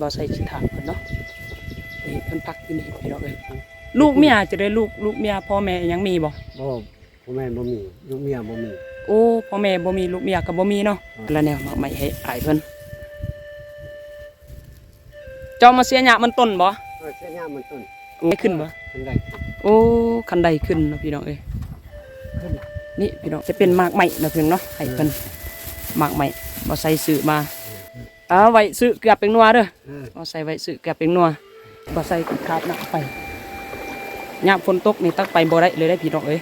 บ่ใส่สิถามเพิ่นเนาะนี่เพิ่นพักอยู่นี่พี่น้องเอ้ยลูกเมียจะได้ลูกลูกเมียพ่อแม่ยังมีบ่บ่พ่อแม่บ่มีลูกเมียบ่มีโอ้พ่อแม่บ่มีลูกเมียก็บ่มีเนาะแล้วแนวมาไม่ให้อายเพิ่นเจ้ามาเสียหยามันต้นบ่เออเส้นยามมันต้นไม่ขึ้นบ่ขึ้นได้โอ้คันใดขึ้นเนาะพี่น้องเอ้ยขึ้นนี่พี่น้องจะเป็นหมากใหม่เนาะพี่น้องเนาะให้เพิ่นหมากใหม่บ่ใส่ซื้อมา เอาไว้ซื้อเกลือเป็นนัวเด้อเออบ่ใส่ไว้ซื้อเกลือเป็นนัวบ่ใส่กขาดหนักไปยามฝนตกนี่ตักไปบ่ได้เลยได้พี่น้องเอ้ย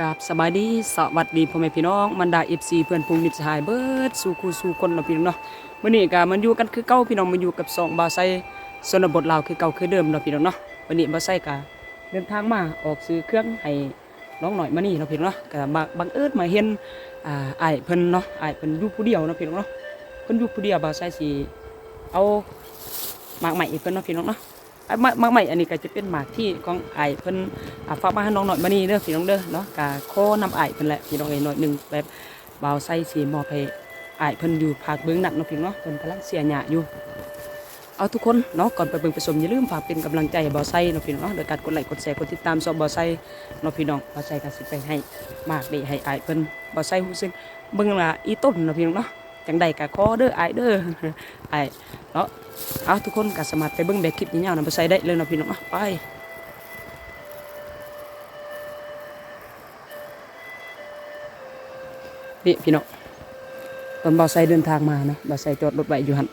กับสบายดีสวัสดีพ่อแม่พี่น้องบรรดา FC เพื่อนพุงมิตรสหายเบิดสู่คู่สู่คนเนาะพี่น้องเนาะมื้อนี้ก็มันอยู่กันคือเก่าพี่น้องมันอยู่กับสองบาวไซชนบทลาวคือเก่าคือเดิมเนาะพี่น้องเนาะวันนี้บาวไซก็ เดินทางมาออกซื้อเครื่องให้น้องหน่อยมานี่เนาะพี่น้องเนาะก็บังเอิญมาเห็นอ่าอ้เพิ่นเนาะไอ้เพิ่นอยู่ผู้เดียวเนาะพี่น้องเนาะเพิ่นอยู่ผู้เดียวบาวไซสิเอาหมากใหม่เพิ่นเนาะพี่น้องเนาะอะหมากใหม่อันนี้ก็จะเป็นหมากที่ของไอ้เพิ่นฝากมาให้น้องหน่อยมานี่เด้อพี่น้องเด้อเนาะก็ขอนำอ้เพิ่นแหละพี่น้องเอ้หน่อยหนึงแบบบาวไซสิมอบให้อ้เพิ่นอยู่ภาคเบื้องหนักเนาะพี่น้องเนาะเพิ่นกำลังเสียหญ้าอยู่ เอาทุกคนเนาะก่อนไปเบิ่งไปชมอย่าลืมฝากเป็นกำลังใจให้บ่าวไซเนาะพี่น้องเนาะโดยการกดไลค์กดแชร์กดติดตามซอบบ่าวไซเนาะพี่น้องบ่าวไซก็สิไปให้มากนี่ให้อายเพิ่นบ่าวไซฮู้สึกเบิ่งละอีต้นเนาะพี่น้องเนาะจังใดก็ขอเด้ออายเด้ออายเนาะเอาทุกคนก็สามารถไปเบิ่งแบบคลิปยาวๆนำบ่าวไซได้เลยเนาะพี่น้องเนาะไปนี่พี่น้องตอนบ่าวไซเดินทางมานะบ่าวไซจอดรถไว้อยู่หั่น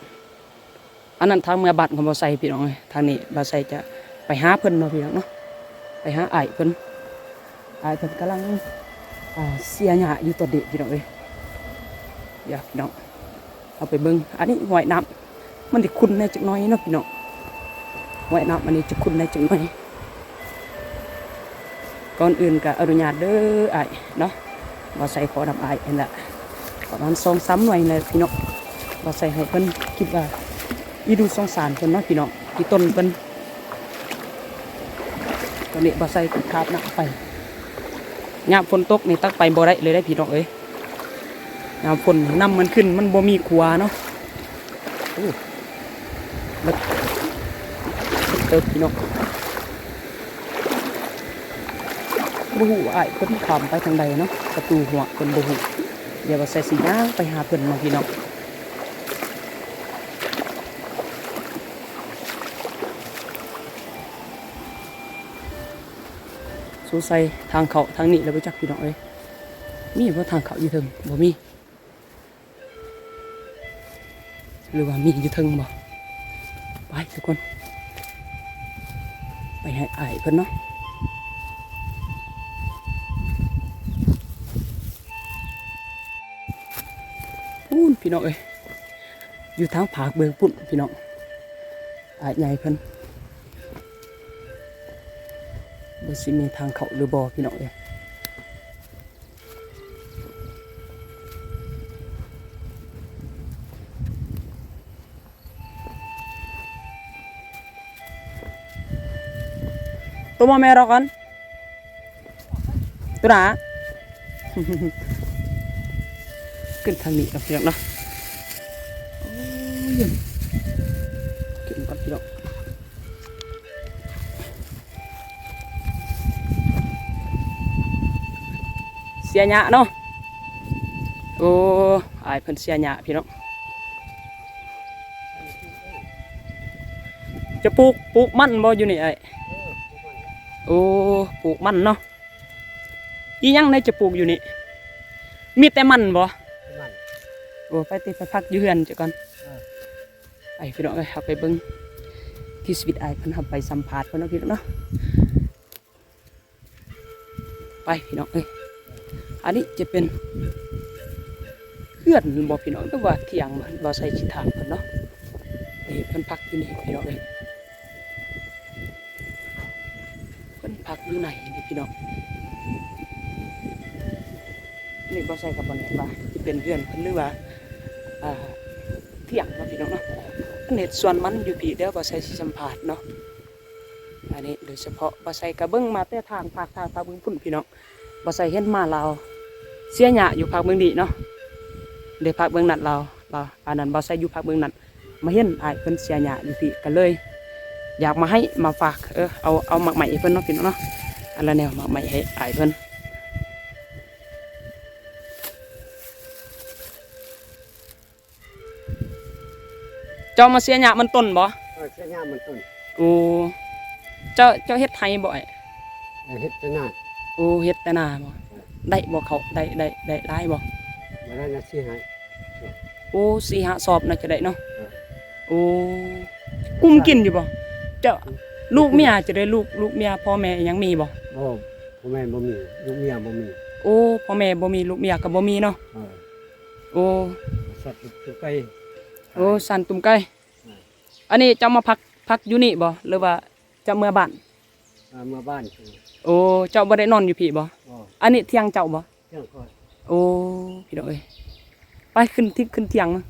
อันนั้นทางเมื่อบัตรของบาไซพี่น้องทางนี้บาไซจะไปหาเพิ่นเนาะพี่น้องเนาะไปหาอ้ายเพิ่นไอ้เพิ่นกำลังเสียหญ้าอยู่ตัวเด็กพี่น้องเอยอยากพี่น้องเอาไปเบิ่งอันนี้หอยน้ำมันจะขุ่นในจักน้อยเนาะพี่น้องหอยน้ำอันนี้จะขุ่นในจักน้อยก่อนอื่นก็อนุญาตเด้ออ้เนาะบาไซขอนำอ้ายนั่นแหละประมาณสองสามหน่วยเลยพี่น้องบาไซให้เพิ่นคิดว่า อีดูสงสารเพิ่นเนาะพี่น้องที่ต้นเพิ่นตอนนี้บ่ใส่คาบหนักไปยามฝนตกนี่ตักไปบ่ได้เลยได้พี่น้องเอ้ยยามฝนน้ำมันขึ้นมันบ่มีขัวเนาะโอ้เติบพี่น้องบ่ฮู้ว่าอ้ายเพิ่นขามไปทางใดเนาะประตูหัวเพิ่นบ่ฮู้เดี๋ยวว่าใส่สิย่าไปหาเพิ่นเนาพี่น้อง สงสัยทางเขาทางนี้แล้วไปจักพี่น้องเอ้ยมีว่าทางเขาอยู่เทิงบ่มีหรือว่ามีอยู่เทิงบ่ไปทุกคน ไปให้อายเพิ่นเนาะพูนพี่น้องเอ้ยอยู่ทางผากเบืองปุ่นพี่น้องอายใหญ่เพิ่น บ่สิมีทางเขาหรือบ่พี่น้องเอ้ยตัวมาแม่รอกันตัวหนาขึ้นทางนี้ครับเพี่น้องเนาะ สียหยะเนาะโอ้อายเพิ่นเสียหยะพี่น้องจะปลูกปลูกมันบ่อยู่นี่ไอ้โอ้ปลูกมันเนาะอีหยังในจะปลูกอยู่นี่มีแต่มันบ่โอ้ไปติไปพักอยู่เฮือนจ้ะก่อนเออไปพี่น้องเอ้ยเอาไปเบิ่งที่สวิตไอายเพิ่นเอาไปสัมภาษณ์เพิ่นเนาะพี่น้องเนาะไปพี่น้องเอ้ย อันนี้จะเป็นเพื่อนบ่พี่น้องว่าเที่ยงบ่บ่ใส่ชิถามเพิ่นเนาะนี่เพิ่นพักอยู่นี่พี่น้องเอ้ยเพิ่นพักอยู่ไหนนี่พี่น้องนี่บ่ใส่กับบ่แน่ว่าจะเป็นเพื่อนเพิ่นหรือว่าอ่าเที่ยงเนาะพี่น้องเนาะเพิ่นเฮ็ดสวนมันอยู่พี่เดี๋ยวบ่ใส่สิสัมภาษณ์เนาะอันนี้โดยเฉพาะบ่ใส่กระเบิ่งมาแต่ทางภาคทางภาคบิ่งพุ่นพี่น้องบ่ใส่เห็นมาลาว เสียหยาอยู่ภาคเมืองดีเนาะเด้ภาคเมืองนั้นเราเราอันนั้นบ่ใส่อยู่ภาคเมืองนั้นมาเห็นอ้ายเพิ่นเสียหยาอยู่พี่ก็เลย อยากมาให้มาฝากเออเอาเอาหมักใหม่ให้เพิ่นเนาะพี่น้องเนาะอันละแนวหมักใหม่ให้อ้ายเพิ่นเจ้ามาเสียหยามันต้นบ่เออเสียหน้ามันต้นโอ้เจ้าเจ้าเฮ็ดไทยบ่ไอ้เออเฮ็ดจะหน้าโอ้เฮ็ดแต่นาบ่ ได้บ่เขาได้ได้ได้หลายบ่มาได้นะสิให้โอ้สี่ห้าสอบน่าจะได้เนาะเออโอ้กุ้มกินอยู่บ่เจ้าลูกเมียจะได้ลูกลูกเมียพ่อแม่ยังมีบ่บ่พ่อแม่บ่มีลูกเมียบ่มีโอ้พ่อแม่บ่มีลูกเมียก็บ่มีเนาะเออโอ้สัตว์ตัวไก่โอ้สันตุ่มไก่อันนี้เจ้ามาพักพักอยู่นี่บ่หรือว่าเจ้าเมื่อบ้าน เอามาบ้านโอ้เจ้าบ่ได้นอนอยู่พี่บ่บ่อันนี้เที่ยงเจ้าบ่เจ้าก็โอ้พี่น้องเอ้ยไปขึ้นที่ขึ้นเที่ยงมา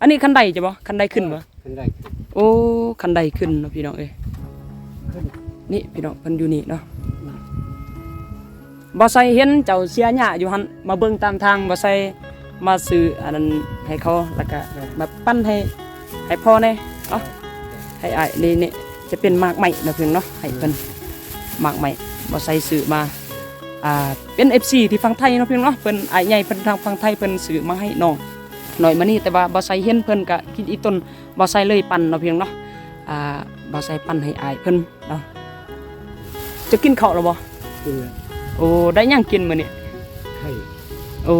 อันนี้คันใดจะบ่คันใดขึ้นบ่ขึ้นได้โอ้คันใดขึ้นเนาะพี่น้องเอ้ยขึ้นนี่พี่น้องเพิ่นอยู่นี่เนาะบ่ใส่เห็นเจ้าเสียหญ้าอยู่หั่นมาเบิ่งตามทางบ่ใส่มาซื้ออันนั้นให้เขาแล้วก็มาปั้นให้ให้พ่อแน่เอ้าให้อ้ายนี่นี่จะเป็นหมากใหม่นะเพิ่นเนาะให้เพิ่นห มากใหม่บ่ใส่ซื้อมาอ่าเป็น FC ที่ฝั่งไทยเนาะพี่น้องเนาะเพิ่นอ้ายใหญ่เพิ่นทางฝั่งไทยเพิ่นซื้อมาให้น้องหน่อยมานี่แต่ว่าบ่ใส่เห็นเพิ่นก็คิดอีต้นบ่ใส่เลยปั่นเนาะพี่น้องเนาะอ่าบ่ใส่ปั่นให้อ้ายเพิ่นเนาะจะกินข้าวแล้วบ่กินแล้วโอ้ได้หยังกินมื้อนี้ไข่โอ้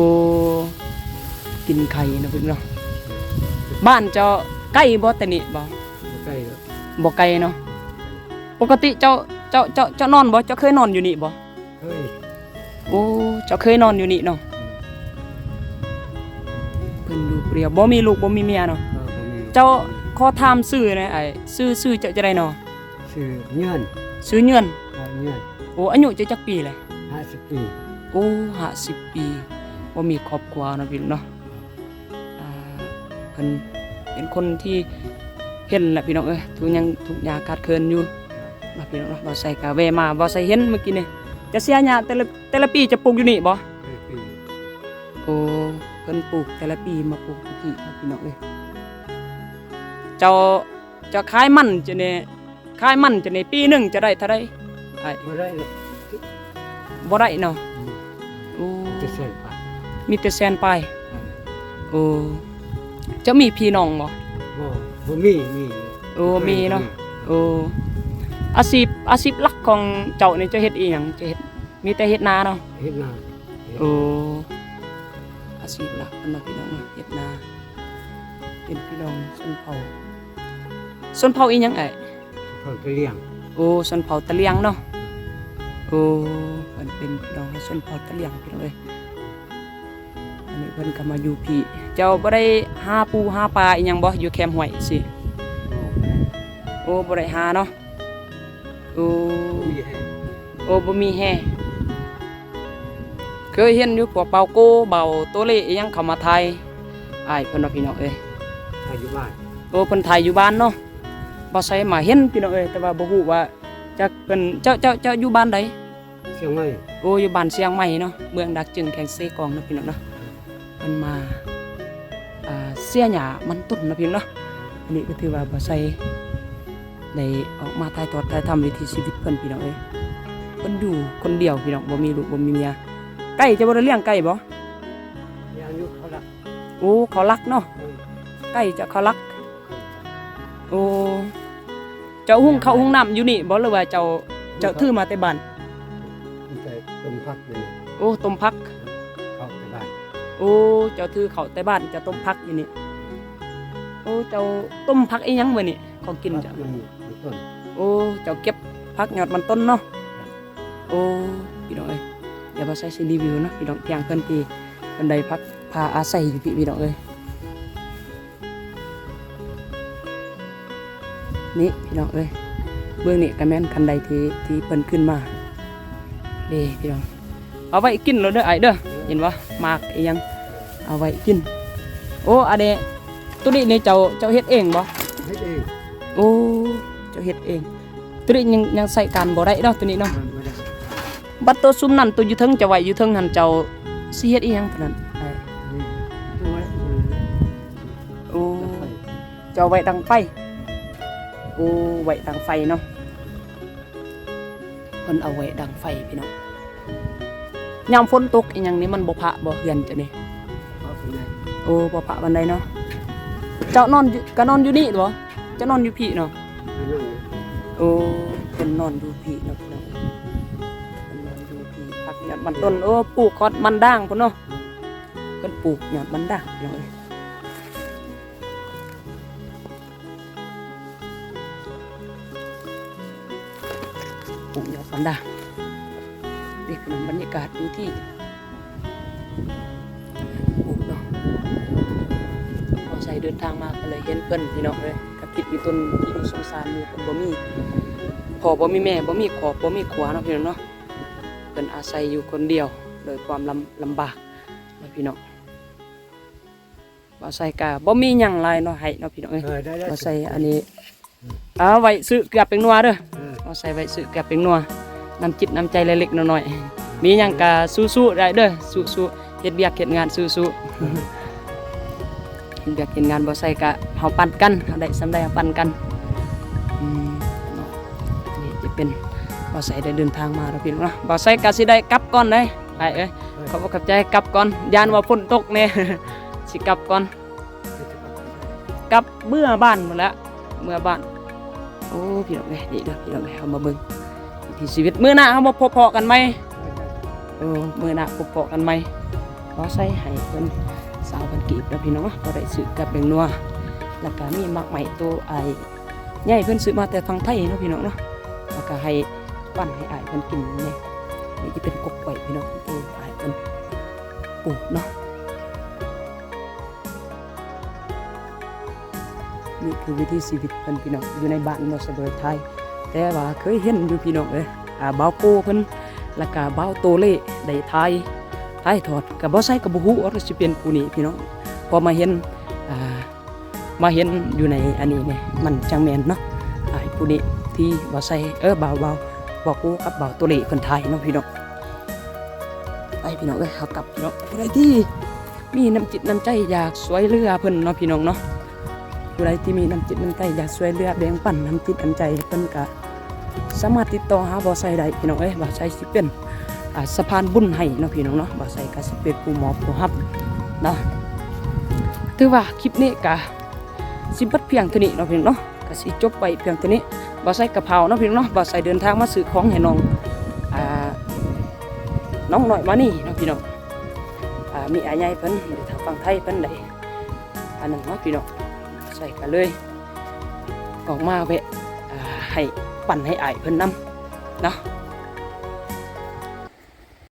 กินไข่นะเพิ่นเนาะบ้านเจ้าใกล้บ่แต่นี่บ่บ่ไก่แล้วบ่ไกลเนาะปกติเจ้า เจ้าเจ้าเจ้านอนบ่เจ้าเคยนอนอยู่นี่บ่เฮ้ยโอ้เจ้าเคยนอนอยู่นี่เนาะเพิ่นอยู่เปรียวบ่มีลูกบ่มีเมียเนาะเออบ่มีเจ้าขอถามชื่อหนะไอ้ชื่อชื่อเจ้าจะได้เนาะชื่อเงื่อนชื่อเงื่อนเออเงื่อนโอ้อายุเจ้าจักปีเลย50ปี โอ้ห้าสิบปีว่ามีครอบครัวเนาะพี่เนาะอ่าเพิ่นเป็นคนที่เห็นแหละพี่น้องเอ้ยทุกอยังทุกอย่างขาดเคินอยู่ มาพี่น้องเนาะบ่ใส่กาแวมาบ่ใส่เห็นเมื่อกี้นี่จะเสียหญ้าแต่ละแต่ละปีจะปลูกอยู่นี่บ่เฮ้ยปีโอ้เพิ่นปลูกแต่ละปีมาปลูกทุกที่ครับพี่น้องเอ้ยเจ้าเจะขายมันจะเนี่ยขายมันจะในปีหนึงจะได้เท่าไดไอ้บ่ได้หรอกบ่ได้เนาะโอ้จะเส้นปากมีแต่แสนปลายโอ้เจะมีพี่น้องบ่บ่บ่มีมีโอ้มีเนาะโอ้ อาชีพอาชีพหลักของเจ้านี่จะเฮ็ดอีหยังจะเฮ็ดมีแต่เฮ็ดนาเนาะเฮ็ดนาโอ้อาชีพหลักเพิ่นเนาะพี่น้องเนาะเฮ็ดนาเป็นพี่น้องชนเผ่าชนเผ่าอีหยังไอ้เขาไปเลี้ยงโอ้ชนเผ่าตะเลียงเนาะโอ้เพิ่นเป็นพี่น้องชนเผ่าตะเลียงพี่น้องเอ้ยอันนี้เพิ่นก็มาอยู่พี่เจ้าบ่ได้หาปูหาปลาอีหยังบ่อยู่แคมป์ห้วยสิโอ้บ่ได้หาเนาะ โอ้มีให้โอ้บ่มีแฮเคยเห็นอยู่พวกเบาโกเบาโตเลอิหยังเข้ามาไทยอ้ายเพิ่นว่าพี่น้องเอ้ยอายุบ้านโอ้เพิ่นไทยอยู่บ้านเนาะบ่ใส่มาเห็นพี่น้องเอ้ยแต่ว่าบ่ฮู้ว่าจักเพิ่นเจ้าเจ้าเจ้าอยู่บ้านใดเชียงใหม่โอ้อยู่บ้านเชียงใหม่เนาะเมืองดักจึงแข่งเซกองเนาะพี่น้องเนาะเพิ่นมาอ่าเสียหญ้ามันต้นเนาะพี่น้องเนาะอันนี้ก็ถือว่าบ่ใส่ ได้ออกมาถ่ายทอดถ่ายทำวิถีชีวิตเพิ่นพี่น้องเอ้ยเพิ่นอยู่คนเดียวพี่น้องบ่มีลูกบ่มีเมียไก่จะบ่ได้เลี้ยงไก่บ่ยางยุเขาละโอ้เขารักเนาะไก่จะเขารักโอ้เจ้าหุงเขาวหุงน้ำอยู่นี่บ่หรือว่าเจ้าเจ้าถือมาแต่บ้านมันจะต้มผักอยู่นี่โอ้ต้มผักเข้าไปบ้านโอ้เจ้าถือเขาแต่บ้านเจะต้มผักอยู่นี่โอ้เจ้าต้มผักอีหยังมื้อนี่ของกินเจ้ามันมัน ต้นโอ้เจ้าเก็บผักยอดมันต้นเนาะโอ้พี่น้องเอ้ยเดี๋ยวมาใส่สิรีวิวเนาะพี่น้องเพียงเพิ่นที่เพิ่นได้พักพาอาศัยอยู่พี่พี่น้องเอ้ยนี่พี่น้องเอ้ยเบื้องนี่ก็แม่นคันใดที่ที่เพิ่นขึ้นมาเด้พี่น้องเอาไว้กินแล้วเด้อไอ้เด้อเห็นบ่หมากอีหยังเอาไว้กิน โอ้อันนี้ตัวนี้นี่เจ้าเจ้าเฮ็ดเองบ่เฮ็ดเองโอ้ เจ้าเฮ็ดเองตัวนี้ยังยังใส่การบ่ได้เนาะตัวนี้เนาะมันบ่ได้โบัดตัวซุมนั่นตัวอยู่เทิงจะไว้อยู่เทิงหันเจ้าสิเฮ็ดอีหยังปานนั้นไอ้นี่ตัวมันโอ้เจ้าไว้ดังไฟโอ้ไว้ดังไฟเนาะเพิ่นเอาไว้ดังไฟพี่น้องยามฝนตกอีหยังนี่มันบ่พะบ่เฮือนจ้ะนี่เขาเป็นไงโอ้บ่พะบันไดเนาะเจ้านอนอยู่ก็นอนอยู่นี่บ่เจ้านอนอยู่พี่เนาะนั่นน่ะ โอ้เพิ่นนอนอยู่พี่นะพี่น้องเพิ่นนอนอยู่พี่พักหยอดมันต้นโอ้ปลูกคอดมันด่างพุ่นเนาะเพิ่นปลูกหยอดมันด่างพี่น้องเอ้ยปลูกหยอดมันด่างนี่คือบรรยากาศอยู่ที่ปลูกเนาะพอใส่เดินทางมาก็เลยเห็นเพิ่นพี่น้องเลย คิดอยู่ต้นที่ดูสงสารอยู่เพิ่นบ่มีพ่อบ่มีแม่บ่มีครอบบ่มีครัวเนาะพี่น้องเนาะเพิ่นอาศัยอยู่คนเดียวโดยความลำลำบากเนาะพี่น้องบ่ใส่กะบ่มีหยังหลายเนาะให้เนาะพี่น้องเอ้ยเออได้ได้บ่ใส่อันนี้เอาไว้ซื้อเกลือเป็นนัวเด้อเออบ่ใส่ไว้ซื้อเกลือเป็นนัวน้ำจิตน้ำใจเล็กๆน้อยๆมีหยังกะสู้ๆได้เด้อสู้ๆเฮ็ดเวียกเฮ็ดงานสู้ๆ เฮ็ดเวียกเฮ็ดงานบ่ใส่กะเฮาปั่นกันเฮาได้สำได้เฮาปั่นกันอืมเนาะนี่จะเป็นบ่าวใส่ได้เดินทางมาแล้วพี่น้องเนาะบ่าวใส่ก็สิได้กลับก่อนเลยไปเอ้ยขอบคุณกับใจกลับก่อนยานว่าฝนตกแน่สิกลับก่อนกลับเมื่อบ้านหมดแล้วเมื่อบ้านโอ้พี่น้องเอ้ยนี่เด้อพี่น้องเอ้ยเอามาเบิ่งวิถีชีวิตมื้อหน้าเฮามาพบเพาะกันไหมเออมื้อหน้าพบเพาะกันไหมบ่าวใส่ให้เพิ่น สาวเพิ่นกีบแล้วพี่น้องก็ได้ซื้อกับแบงนัวแล้วก็มีมักใหม่ตัวไอ้ใหญ่เพิ่นซื้อมาแต่ฝั่งไทยเนาะพี่น้องเนาะแล้วก็ให้ปั้นให้อายเพิ่นกินเนี่ยนี่จะเป็นกบไก่พี่น้องเอออายเพิ่นปลูกเนาะนี่คือวิถีชีวิตเพิ่นพี่น้องอยู่ในบ้านเมือสเบิดไทย แต่ว่าเคยเห็นอยู่พี่น้องเอ้ยอ่าบ่าวโกเพิ่นแล้วก็บ่าวโตเล่ได้ทย ทายทอดก็บ่ใส่ก็บ่ฮู้ว่าสิเป็นผู้นี้พี่น้องพอมาเห็นมาเห็นอยู่ในอันนี้เนี่ยมันจังแมนเนาะอ้ายผู้นี้ที่บ่ใส่เออบ่าวบ่าวบอกกูกับเบาวตัวเล็กคนไทยเนาะพี่น้องไปพี่น้องเอ้ยเขากลับพี่น้องผู้ใดที่มีน้ำจิตน้ำใจอยากสวยเรือเพิ่นเนาะพี่น้องเนาะผู้ใดที่มีน้ำจิตน้ำใจอยากสวยเรือแบ่งปันน้ำจิตน้ำใจเพิ่นก็สามารถติดต่อหาบ่อไซได้พี่น้องเอ้ยบ่อไซสิเป็น สะพานบุญให้เนาะพี่น้องเนาะบ่อไซก็สิเป็นผู้หมอบผู้รับเนาะถือว่าคลิปนี้ก็สิบัดเพียงเท่านี้เนาะพี่น้องเนาะก็สิจบไปเพียงเท่านี้บ่ใส่กะเพราเนาะพี่น้องเนาะบ่ใส่เดินทางมาซื้อของให้น้องอ่าน้องหน่อยมานี่เนาะพี่น้องอ่ามีอาใหญ่เพิ่นหรือทางฝั่งไทยเพิ่นได้อันนั้นเนาะพี่น้องใส่กันเลยออกมาแวะให้ปั่นให้อายเพิ่นนํเนาะ